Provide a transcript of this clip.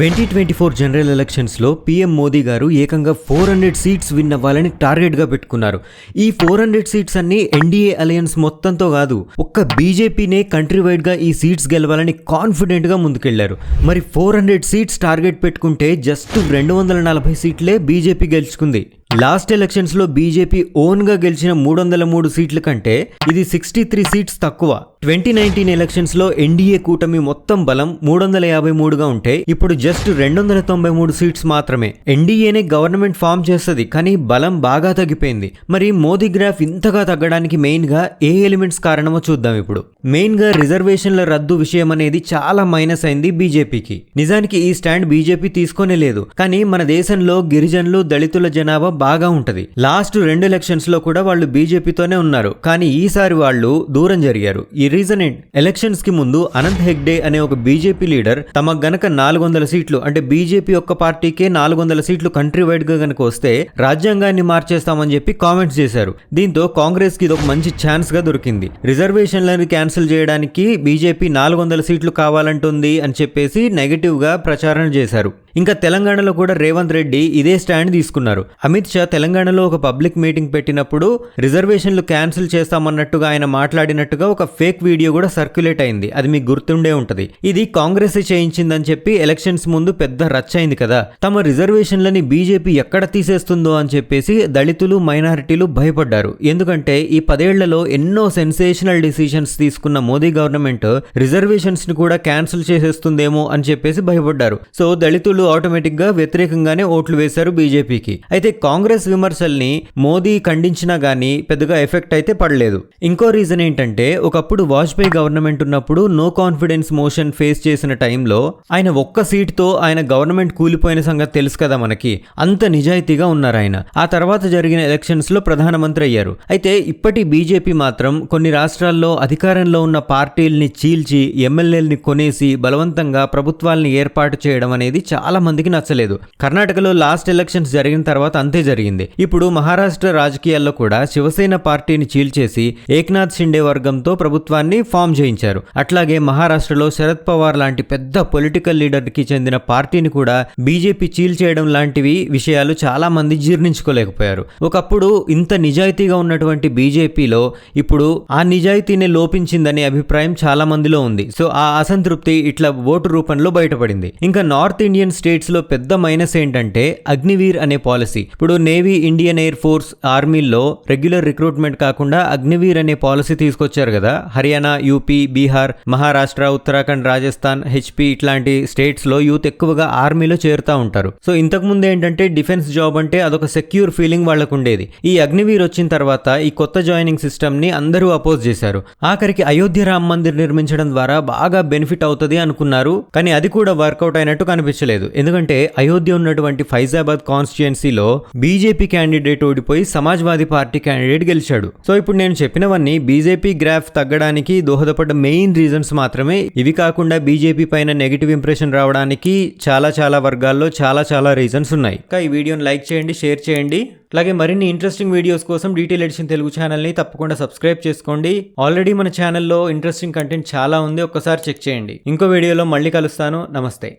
Twenty twenty four general ఎలక్షన్స్లో PM Modi గారు ఏకంగా ఫోర్ హండ్రెడ్ సీట్స్ విన్ అవ్వాలని టార్గెట్గా పెట్టుకున్నారు. ఈ ఫోర్ హండ్రెడ్ సీట్స్ అన్ని ఎన్డీఏ అలయన్స్ మొత్తంతో కాదు ఒక్క బీజేపీనే కంట్రీ వైడ్గా ఈ సీట్స్ గెలవాలని కాన్ఫిడెంట్గా ముందుకెళ్ళారు. మరి ఫోర్ హండ్రెడ్ సీట్స్ టార్గెట్ పెట్టుకుంటే జస్ట్ రెండు వందల నలభై సీట్లే బీజేపీ గెలుచుకుంది. లాస్ట్ ఎలక్షన్స్లో బీజేపీ ఓన్గా గెలిచిన మూడు వందల మూడు సీట్ల కంటే ఇది సిక్స్టీ త్రీ సీట్స్ తక్కువ. ట్వంటీ నైన్టీన్ ఎలక్షన్స్లో ఎన్డీఏ కూటమి మొత్తం బలం మూడు వందల యాభై మూడుగా ఉంటే ఇప్పుడు జస్ట్ రెండు వందల తొంభై మూడు సీట్స్ మాత్రమే. ఎన్డీఏనే గవర్నమెంట్ ఫామ్ చేస్తుంది కానీ బలం బాగా తగ్గిపోయింది. మరి మోదీ గ్రాఫ్ ఇంతగా తగ్గడానికి మెయిన్గా ఏ ఎలిమెంట్స్ కారణమో చూద్దాం ఇప్పుడు. మెయిన్గా రిజర్వేషన్ల రద్దు విషయం అనేది చాలా మైనస్ అయింది బీజేపీకి. నిజానికి ఈ స్టాండ్ బీజేపీ తీసుకొనే లేదు కానీ మన దేశంలో గిరిజనులు దళితుల జనాభా బాగా ఉంటది. లాస్ట్ రెండు ఎలక్షన్స్లో కూడా వాళ్ళు బీజేపీతోనే ఉన్నారు. కానీ ఈసారి వాళ్ళు దూరం జరిగారు. ఈ రీజన్ ఏంటి? ఎలక్షన్స్కి ముందు అనంత్ హెగ్డే అనే ఒక బీజేపీ లీడర్ తమకు గనక నాలుగు వందల సీట్లు అంటే బీజేపీ యొక్క పార్టీకే నాలుగు వందల సీట్లు కంట్రీ వైడ్గా గనక వస్తే రాజ్యాంగాన్ని మార్చేస్తామని చెప్పి కామెంట్స్ చేశారు. దీంతో కాంగ్రెస్కి ఇది ఒక మంచి ఛాన్స్గా దొరికింది. రిజర్వేషన్లను క్యాన్సిల్ చేయడానికి బీజేపీ నాలుగు వందల సీట్లు కావాలంటుంది అని చెప్పేసి నెగిటివ్గా ప్రచారం చేశారు. ఇంకా తెలంగాణలో కూడా రేవంత్ రెడ్డి ఇదే స్టాండ్ తీసుకున్నారు. అమిత్ షా తెలంగాణలో ఒక పబ్లిక్ మీటింగ్ పెట్టినప్పుడు రిజర్వేషన్లు క్యాన్సిల్ చేస్తామన్నట్టుగా ఆయన మాట్లాడినట్టుగా ఒక ఫేక్ వీడియో కూడా సర్క్యులేట్ అయింది. అది మీకు గుర్తుండే ఉంటది. ఇది కాంగ్రెస్ చేయించిందని చెప్పి ఎలక్షన్స్ ముందు పెద్ద రచ్చ అయింది కదా. తమ రిజర్వేషన్లని బీజేపీ ఎక్కడ తీసేస్తుందో అని చెప్పేసి దళితులు మైనారిటీలు భయపడ్డారు. ఎందుకంటే ఈ పదేళ్ళలో ఎన్నో సెన్సేషనల్ డిసిషన్స్ తీసుకున్న మోదీ గవర్నమెంట్ రిజర్వేషన్స్ని కూడా క్యాన్సిల్ చేసేస్తుందేమో అని చెప్పేసి భయపడ్డారు. సో దళితులు ఆటోమేటిక్ ఆటోమేటిక్గా వ్యతిరేకంగానే ఓట్లు వేశారు బీజేపీకి. అయితే కాంగ్రెస్ విమర్శల్ని మోదీ ఖండించినా గానీ పెద్దగా ఎఫెక్ట్ అయితే పడలేదు. ఇంకో రీజన్ ఏంటంటే ఒకప్పుడు వాజ్పేయి గవర్నమెంట్ ఉన్నప్పుడు నో కాన్ఫిడెన్స్ మోషన్ ఫేస్ చేసిన టైంలో ఆయన ఒక్క సీట్తో ఆయన గవర్నమెంట్ కూలిపోయిన సంగతి తెలుసు కదా మనకి. అంత నిజాయితీగా ఉన్నారు ఆయన. ఆ తర్వాత జరిగిన ఎలక్షన్స్లో ప్రధానమంత్రి అయ్యారు. అయితే ఇప్పటి బీజేపీ మాత్రం కొన్ని రాష్ట్రాల్లో అధికారంలో ఉన్న పార్టీల్ని చీల్చి ఎమ్మెల్యేల్ని కొనేసి బలవంతంగా ప్రభుత్వాల్ని ఏర్పాటు చేయడం అనేది చాలా చాలా మందికి నచ్చలేదు. కర్ణాటకలో లాస్ట్ ఎలక్షన్స్ జరిగిన తర్వాత అంతే జరిగింది. ఇప్పుడు మహారాష్ట్ర రాజకీయాల్లో కూడా శివసేన పార్టీని చీల్చేసి ఏక్నాథ్ షిండే వర్గంతో ప్రభుత్వాన్ని ఫామ్ చేయించారు. అట్లాగే మహారాష్ట్రలో శరద్ పవార్ లాంటి పెద్ద పొలిటికల్ లీడర్కి చెందిన పార్టీని కూడా బీజేపీ చీల్చేయడం లాంటివి విషయాలు చాలా మంది జీర్ణించుకోలేకపోయారు. ఒకప్పుడు ఇంత నిజాయితీగా ఉన్నటువంటి బీజేపీలో ఇప్పుడు ఆ నిజాయితీనే లోపించిందనే అభిప్రాయం చాలా మందిలో ఉంది. సో ఆ అసంతృప్తి ఇట్లా ఓటు రూపంలో బయటపడింది. ఇంకా నార్త్ ఇండియన్ స్టేట్స్లో పెద్ద మైనస్ ఏంటంటే అగ్నివీర్ అనే పాలసీ. ఇప్పుడు నేవీ ఇండియన్ ఎయిర్ ఫోర్స్ ఆర్మీల్లో రెగ్యులర్ రిక్రూట్మెంట్ కాకుండా అగ్నివీర్ అనే పాలసీ తీసుకొచ్చారు కదా. హర్యానా యూపీ బీహార్ మహారాష్ట్ర ఉత్తరాఖండ్ రాజస్థాన్ హెచ్పి ఇట్లాంటి స్టేట్స్లో యూత్ ఎక్కువగా ఆర్మీలో చేరుతా ఉంటారు. సో ఇంతకు ముందు ఏంటంటే డిఫెన్స్ జాబ్ అంటే అదొక సెక్యూర్ ఫీలింగ్ వాళ్ళకు ఉండేది. ఈ అగ్నివీర్ వచ్చిన తర్వాత ఈ కొత్త జాయినింగ్ సిస్టమ్ని అందరూ అపోజ్ చేశారు. ఆఖరికి అయోధ్య రామ్ మందిర్ నిర్మించడం ద్వారా బాగా బెనిఫిట్ అవుతుంది అనుకున్నారు. కానీ అది కూడా వర్కౌట్ అయినట్టు కనిపించలేదు. ఎందుకంటే అయోధ్య ఉన్నటువంటి ఫైజాబాద్ కాన్స్టిట్యుయెన్సీలో బీజేపీ క్యాండిడేట్ ఓడిపోయి సమాజ్వాదీ పార్టీ క్యాండిడేట్ గెలిచాడు. సో ఇప్పుడు నేను చెప్పినవన్నీ బీజేపీ గ్రాఫ్ తగ్గడానికి దోహదపడ్డ మెయిన్ రీజన్స్ మాత్రమే. ఇవి కాకుండా బీజేపీ పైన నెగిటివ్ ఇంప్రెషన్ రావడానికి చాలా చాలా వర్గాల్లో చాలా చాలా రీజన్స్ ఉన్నాయి. ఇంకా ఈ వీడియోని లైక్ చేయండి షేర్ చేయండి. అలాగే మరిన్ని ఇంట్రెస్టింగ్ వీడియోస్ కోసం డీటెయిల్ ఎడిషన్ తెలుగు ఛానల్ని తప్పకుండా సబ్స్క్రైబ్ చేసుకోండి. ఆల్రెడీ మన ఛానల్లో ఇంట్రెస్టింగ్ కంటెంట్ చాలా ఉంది. ఒక్కసారి చెక్ చేయండి. ఇంకో వీడియోలో మళ్ళీ కలుస్తాను. నమస్తే.